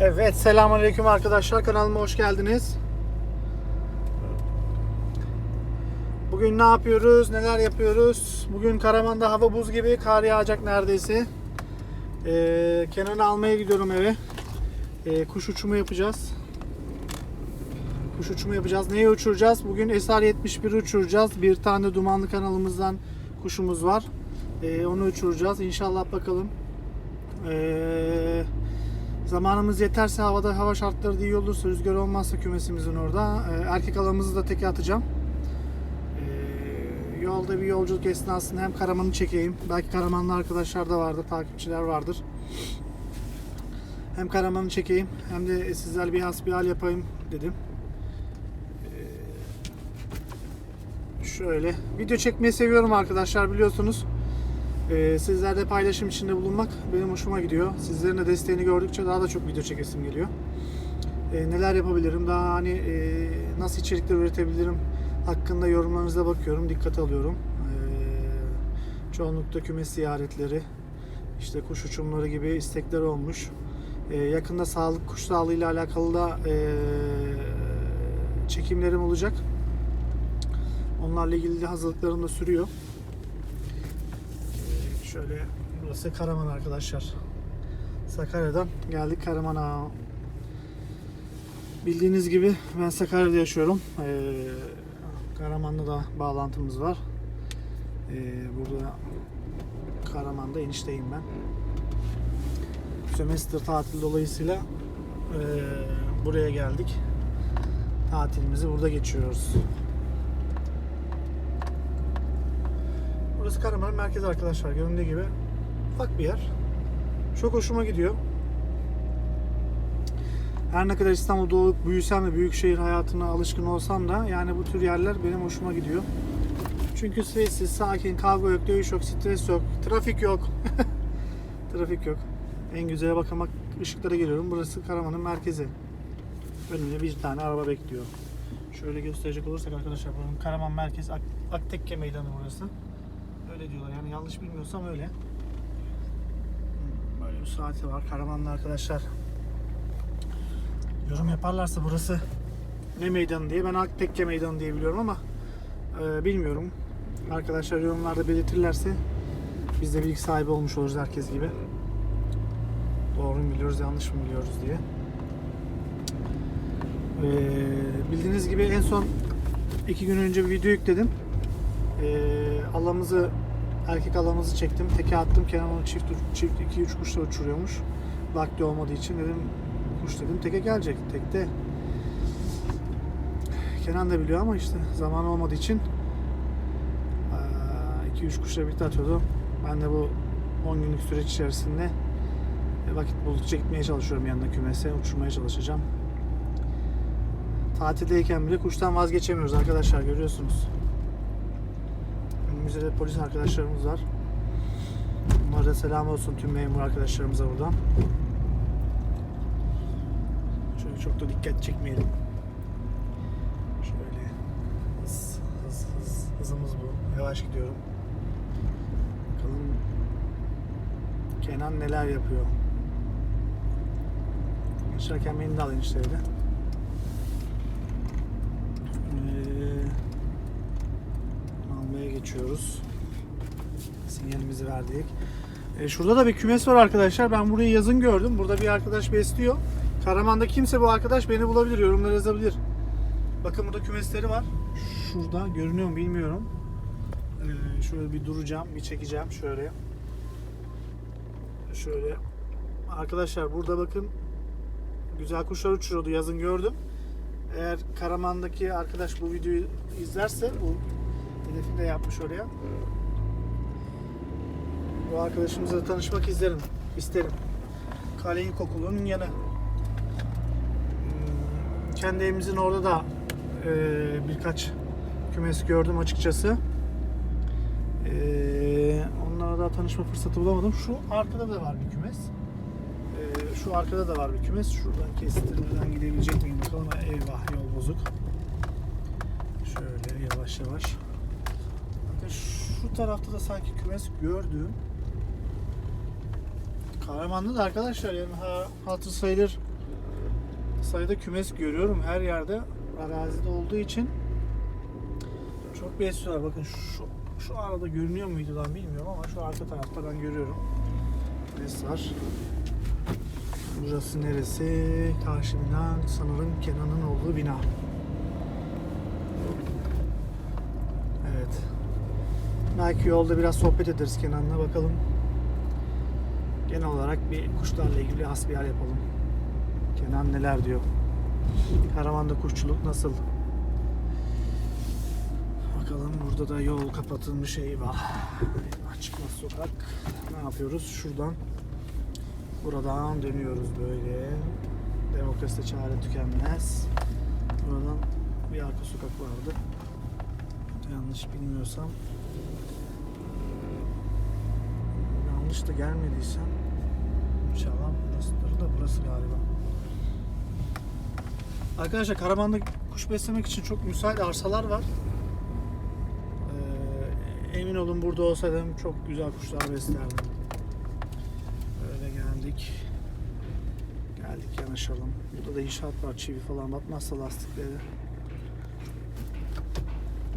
Evet, selamünaleyküm arkadaşlar. Kanalıma hoş geldiniz. Bugün ne yapıyoruz? Neler yapıyoruz? Bugün Karaman'da hava buz gibi, kar yağacak neredeyse. Ee, Kenan'ı almaya gidiyorum eve. Ee, kuş uçumu yapacağız. Kuş uçumu yapacağız. Neyi uçuracağız? Bugün SR-71'i uçuracağız. Bir tane dumanlı kanalımızdan kuşumuz var. Ee, onu uçuracağız. İnşallah bakalım. Ee, Zamanımız yeterse havada hava şartları da iyi olursa rüzgar olmazsa kümesimizin orada e, erkek alamızı da teke atacağım. E, yolda bir yolculuk esnasında hem Karaman'ı çekeyim. Belki Karamanlı arkadaşlar da vardır, takipçiler vardır. Hem Karaman'ı çekeyim hem de sizlerle bir hasbihal yapayım dedim. E, şöyle video çekmeyi seviyorum arkadaşlar biliyorsunuz. Ee, sizlerle paylaşım içinde bulunmak benim hoşuma gidiyor. Sizlerin de desteğini gördükçe daha da çok video çekesim geliyor. Ee, neler yapabilirim, daha hani e, nasıl içerikler üretebilirim hakkında yorumlarınıza bakıyorum, dikkate alıyorum. Ee, çoğunlukla kümes ziyaretleri, işte kuş uçumları gibi istekler olmuş. Ee, yakında sağlık, kuş sağlığıyla alakalı da e, çekimlerim olacak. Onlarla ilgili de hazırlıklarım da sürüyor. Şöyle burası Karaman arkadaşlar. Sakarya'dan geldik Karaman'a. Bildiğiniz gibi ben Sakarya'da yaşıyorum. Ee, Karaman'da da bağlantımız var. Ee, burada Karaman'da enişteyim ben. Sömestr tatil dolayısıyla ee, buraya geldik. Tatilimizi burada geçiyoruz. Burası Karaman'ın merkezi arkadaşlar. Göründüğü gibi ufak bir yer. Çok hoşuma gidiyor. Her ne kadar İstanbul'da doğup büyüsem de büyük şehir hayatına alışkın olsam da yani bu tür yerler benim hoşuma gidiyor. Çünkü sessiz, sakin, kavga yok, dövüş yok, stres yok, trafik yok. trafik yok. En güzele bakamak ışıklara geliyorum. Burası Karaman'ın merkezi. Önümde bir tane araba bekliyor. Şöyle gösterecek olursak arkadaşlar buranın Karaman merkez Ak- Aktekke meydanı burası. Yanlış bilmiyorsam öyle. Böyle bir saati var. Karamanlı arkadaşlar yorum yaparlarsa burası ne meydanı diye. Ben Aktekke meydanı diye biliyorum ama e, bilmiyorum. Arkadaşlar yorumlarda belirtirlerse biz de bilgi sahibi olmuş oluruz herkes gibi. Doğru mu biliyoruz, yanlış mı biliyoruz diye. E, bildiğiniz gibi en son iki gün önce bir video yükledim. Ee, alamızı erkek alamızı çektim. Teke attım. Kenan onu çift çift 2 3 kuşla uçuruyormuş. Vakti olmadığı için dedim kuş dedim teke gelecek. Tekte Kenan da biliyor ama işte zaman olmadığı için 2 3 kuşla birlikte atıyordu. Ben de bu 10 günlük süreç içerisinde e, vakit buldukça gitmeye çalışıyorum yanına kümese, uçurmaya çalışacağım. Tatildeyken bile kuştan vazgeçemiyoruz arkadaşlar görüyorsunuz. Önümüzde de polis arkadaşlarımız var. Onlara da selam olsun tüm memur arkadaşlarımıza buradan. Şöyle çok da dikkat çekmeyelim. Şöyle hız, hız, hız, hızımız bu. Yavaş gidiyorum. Bakalım Kenan neler yapıyor. Geçerken beni de alın işte öyle. Geçiyoruz. Sinyalimizi verdik. E, şurada da bir kümes var arkadaşlar. Ben burayı yazın gördüm. Burada bir arkadaş besliyor. Karaman'da kimse bu arkadaş beni bulabilir, yorumlara yazabilir. Bakın burada kümesleri var. Şurada görünüyor mu bilmiyorum. Ee, şöyle bir duracağım, bir çekeceğim şöyle. Şöyle. Arkadaşlar burada bakın güzel kuşlar uçuyordu yazın gördüm. Eğer Karaman'daki arkadaş bu videoyu izlerse bu hedefini de yapmış oraya. Bu arkadaşımızla tanışmak isterim. isterim. Kaleyin kokuluğunun yanı. Hmm, Kendi evimizin orada da e, birkaç kümes gördüm açıkçası. E, onlara da tanışma fırsatı bulamadım. Şu arkada da var bir kümes. E, şu arkada da var bir kümes. Şuradan kestirmeden gidebilecek miyim bakalım. Eyvah yol bozuk. Şöyle yavaş yavaş. Şu tarafta da sanki kümes gördüm. Kahramanlı da arkadaşlar yani ha, hatır sayılır sayıda kümes görüyorum her yerde arazide olduğu için çok besliyorlar. Bakın şu şu arada görünüyor mu videodan bilmiyorum ama şu arka tarafta ben görüyorum. Kümes var. Burası neresi? Karşı sanırım Kenan'ın olduğu bina. Evet. Belki yolda biraz sohbet ederiz Kenan'la bakalım. Genel olarak bir kuşlarla ilgili hasbihal yapalım. Kenan neler diyor? Karaman'da kuşçuluk nasıl? Bakalım burada da yol kapatılmış var. Çıkmaz sokak. Ne yapıyoruz? Şuradan buradan dönüyoruz böyle. Demokraside çare tükenmez. Buradan bir arka sokak vardı. Yanlış bilmiyorsam. Yanlış da gelmediysem. İnşallah burasıdır da burası galiba. Arkadaşlar Karaman'da kuş beslemek için çok müsait arsalar var. Ee, emin olun burada olsaydım çok güzel kuşlar beslerdim. Böyle geldik. Geldik yanaşalım. Burada da inşaat var çivi falan batmazsa lastikleri.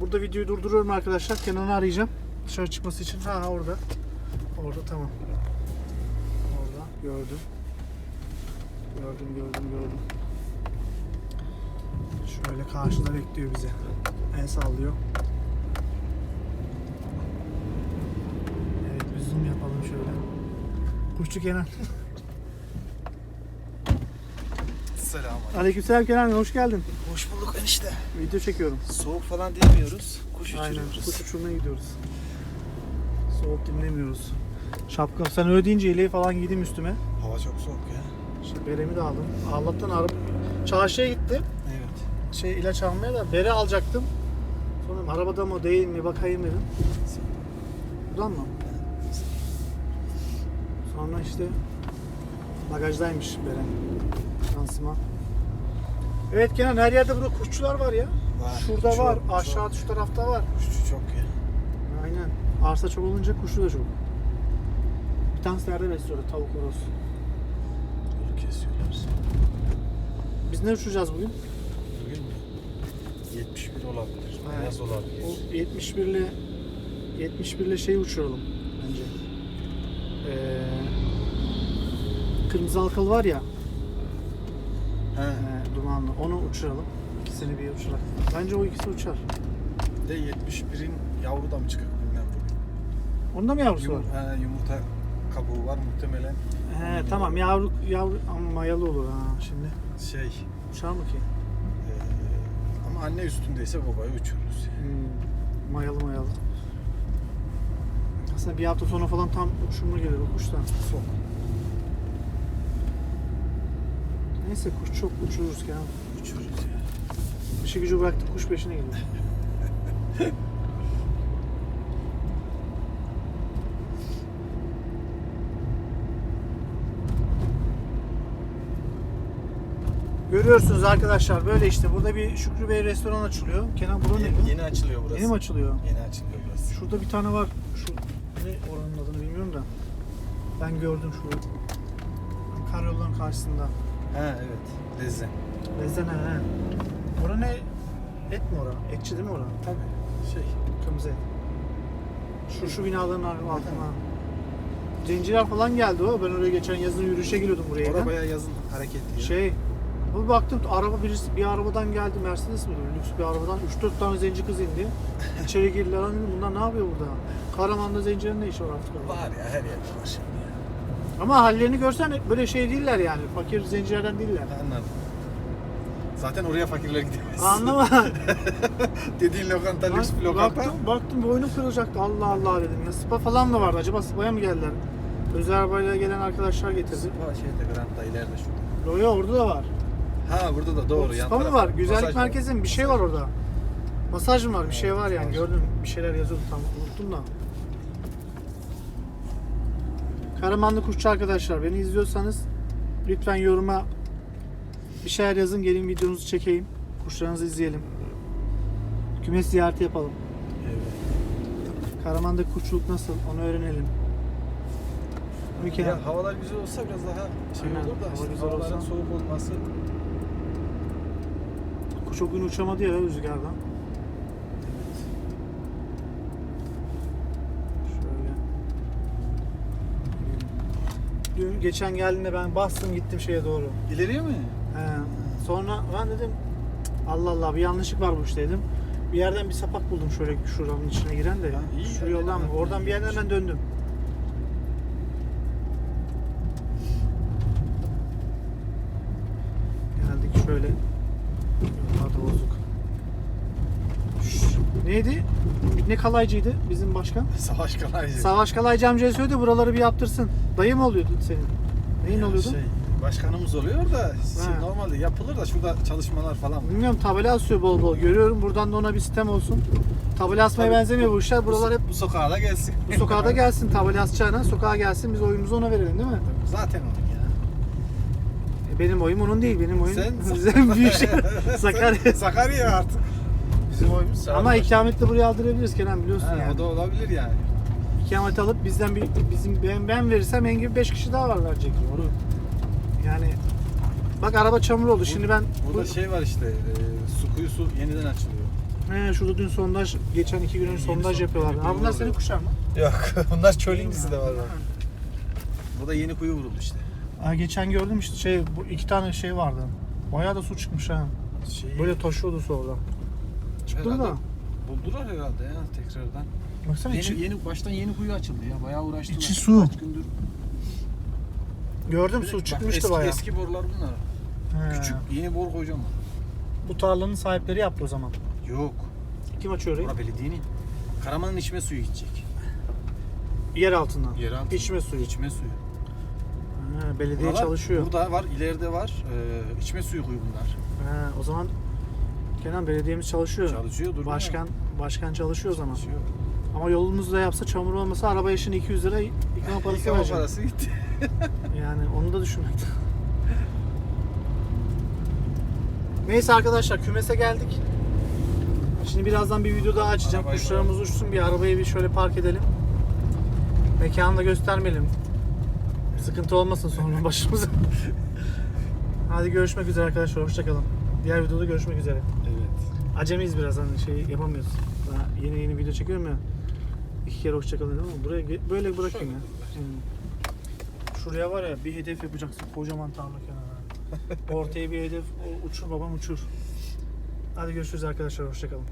Burada videoyu durduruyorum arkadaşlar. Kenan'ı arayacağım. Dışarı çıkması için. Ha orada. Orada tamam. Orada gördüm. Gördüm gördüm gördüm. Şöyle karşıda bekliyor bizi. El sallıyor. Evet bir zoom yapalım şöyle. Kuşçu Kenan. Selam. Aleykümselam Kenan hoş geldin. Hoş bulduk enişte. Video çekiyorum. Soğuk falan diyemiyoruz. Kuş Aynen. uçuruyoruz. Kuş uçurmaya gidiyoruz. Soğuk dinlemiyoruz. Şapkam sen öyle deyince yeleği falan giydim üstüme. Hava çok soğuk ya. İşte beremi de aldım. Allah'tan araba çarşıya gittim. Evet. Şey ilaç almaya da bere alacaktım. Sonra arabada mı değil mi bakayım dedim. Buradan mı? Sonra işte bagajdaymış bere. Şansıma. Evet Kenan her yerde burada kuşçular var ya. Var. Şurada Çok, var, çok. aşağı şu tarafta var. Kuşçu çok ya. Aynen. Arsa çok olunca kuşu da çok. Bir tanesi nerede besliyordu tavuk horoz. Yolu kesiyorlar. Biz ne uçuracağız bugün? Bugün mü? 71 olabilir. Evet. Beyaz olabilir. O 71 ile 71 ile şeyi uçuralım bence. Ee, kırmızı halkalı var ya, He. e, dumanlı. Onu uçuralım. İkisini bir uçurak. Bence o ikisi uçar. De 71'in yavru da mı çıkık bilmem bugün. Onda mı yavrusu var? Yum, he, yumurta kabuğu var muhtemelen. He tamam yavru yavru ama mayalı olur ha şimdi. Şey. Uçar mı ki? e, ama anne üstündeyse babayı uçururuz. Yani. Hmm, mayalı mayalı. Aslında bir hafta sonra falan tam uçurma gelir o kuştan. Sok. Neyse kuş çok uçururuz ya. Uçururuz ya. İşi gücü bıraktık kuş peşine gidiyor. Görüyorsunuz arkadaşlar böyle işte burada bir Şükrü Bey restoran açılıyor. Kenan burada ne? Yeni, yeni açılıyor burası. Yeni mi açılıyor? Yeni açılıyor burası. Şurada bir tane var. Şu ne oranın adını bilmiyorum da. Ben gördüm şu karayolların karşısında. Ha evet. Lezze. Lezene he. Ora ne? Et mi ora? Etçi değil mi ora? Tabii. Şey. Kırmızı et. Şu şu binaların altına. Zenciler falan geldi o. Ben oraya geçen yazın yürüyüşe geliyordum buraya. Orada bayağı yazın hareketli. ya. Şey, bu baktım araba birisi bir arabadan geldi Mercedes mi? Lüks bir arabadan 3-4 tane zenci kız indi. İçeri girdiler. Lan dedim bunlar ne yapıyor burada? Karaman'da zencilerin ne işi var artık? orada? Var ya her yerde var şimdi ya. Ama hallerini görsen böyle şey değiller yani. Fakir zencilerden değiller. Anladım. Zaten oraya fakirler gidemez. Anlama. Dediğin lokanta lüks bir lokanta. baktım, baktım boynum kırılacaktı. Allah Allah dedim ya. Spa falan da vardı. Acaba spa'ya mı geldiler? Özel arabayla gelen arkadaşlar getirdi. Spa şeyde Grand'da ileride şurada. Yo yo orada da var. Ha burada da doğru. Spa mı var? Güzellik Masaj var. merkezi mi? Bir şey var orada. Masaj mı var? Bir şey var yani. Gördüm. Bir şeyler yazıyordu tam unuttum da. Karamanlı kuşçu arkadaşlar beni izliyorsanız lütfen yoruma bir şeyler yazın gelin videonuzu çekeyim. Kuşlarınızı izleyelim. Kümes ziyareti yapalım. Karaman'da kuşçuluk nasıl onu öğrenelim. Mükemmel. Ya havalar güzel olsa biraz daha şey Aynen, olur da hava işte güzel havaların olsa. soğuk olması o gün uçamadı ya rüzgardan. Dün geçen geldiğinde ben bastım gittim şeye doğru. İleriye mi? He. Sonra ben dedim Allah Allah bir yanlışlık var bu işte dedim. Bir yerden bir sapak buldum şöyle şuranın içine giren de. Ha, iyi Şu yoldan iyi, oradan bir yerden hemen döndüm. Geldik şöyle. Neydi? Ne kalaycıydı bizim başkan? Savaş kalaycı. Savaş Kalaycı amcaya söyledi buraları bir yaptırsın. Dayı mı oluyordu senin? Neyin Ya oluyordu? Şey, başkanımız oluyor da şey, Ha. normalde yapılır da şurada çalışmalar falan var. Bilmiyorum tabela asıyor bol bol. Görüyorum buradan da ona bir sistem olsun. Tabela asmaya Tabii. benzemiyor bu işler. Buralar hep bu sokağa da gelsin. bu sokağa da gelsin. Tabela asacağına sokağa gelsin. Biz oyumuzu ona verelim değil mi? Zaten onun ya. E, Benim oyum onun değil. Benim oyum Sen bizim büyük şey. Sakarya. Sakarya artık. Bizim oyumuz Ama ikametli buraya aldırabiliriz Kenan biliyorsun yani. O da olabilir yani. İkamet alıp bizden bir bizim ben, ben verirsem en gibi 5 kişi daha var verecek. Doğru. Yani bak araba çamur oldu. Şimdi ben Burada şey var işte, e, su kuyusu yeniden açılıyor. He, şurada dün sondaj, geçen iki gün önce Yeni sondaj son- yapıyorlar. Ha bunlar senin kuşlar mı? Yok, bunlar çölüngisi de var bak. Burada yeni kuyu vuruldu işte. Ha, geçen gördüm işte şey bu iki tane şey vardı. Bayağı da su çıkmış ha. Şey, Böyle taşıyordu su orada. Herhalde da. Buldular herhalde ya tekrardan. Baksana Yeni, içi, yeni baştan yeni kuyu açıldı ya. Bayağı uğraştılar. İçi su. Kaç gündür. gördüm su çıkmıştı eski, bayağı. Eski borular bunlar. He. Küçük, yeni bor kocaman. Bu tarlanın sahipleri yaptı o zaman. Yok. Kim açıyor orayı? Bura belediyenin. Karaman'ın içme suyu gidecek. Yer altından. Yeraltı. İçme suyu. İçme suyu. Ha, belediye Buralar- çalışıyor. Burada var, ileride var. Ee, içme suyu kuyu bunlar. Ha, o zaman Kenan belediyemiz çalışıyor. Çalışıyor, durmuyor. Başkan başkan çalışıyor o zaman. Çalışıyor. Ama yolumuzu da yapsa çamur olmasa araba yaşını 200 lira yıkama parası Yıkama verecek. parası gitti. Yani onu da düşünmek Neyse arkadaşlar kümese geldik. Şimdi birazdan bir video daha açacağım. Arabayı Kuşlarımız uçsun bir arabayı bir şöyle park edelim. Mekanı da göstermeyelim. Sıkıntı olmasın sonra başımıza. Hadi görüşmek üzere arkadaşlar. Hoşçakalın. Diğer videoda görüşmek üzere. Evet. Acemiyiz biraz hani şey yapamıyoruz. Daha yeni yeni video çekiyorum ya. İki kere hoşçakalın dedim ama buraya böyle bırakayım ya. Hmm. Şuraya var ya bir hedef yapacaksın kocaman tarla kenarına. Ortaya bir hedef o uçur babam uçur. Hadi görüşürüz arkadaşlar hoşçakalın.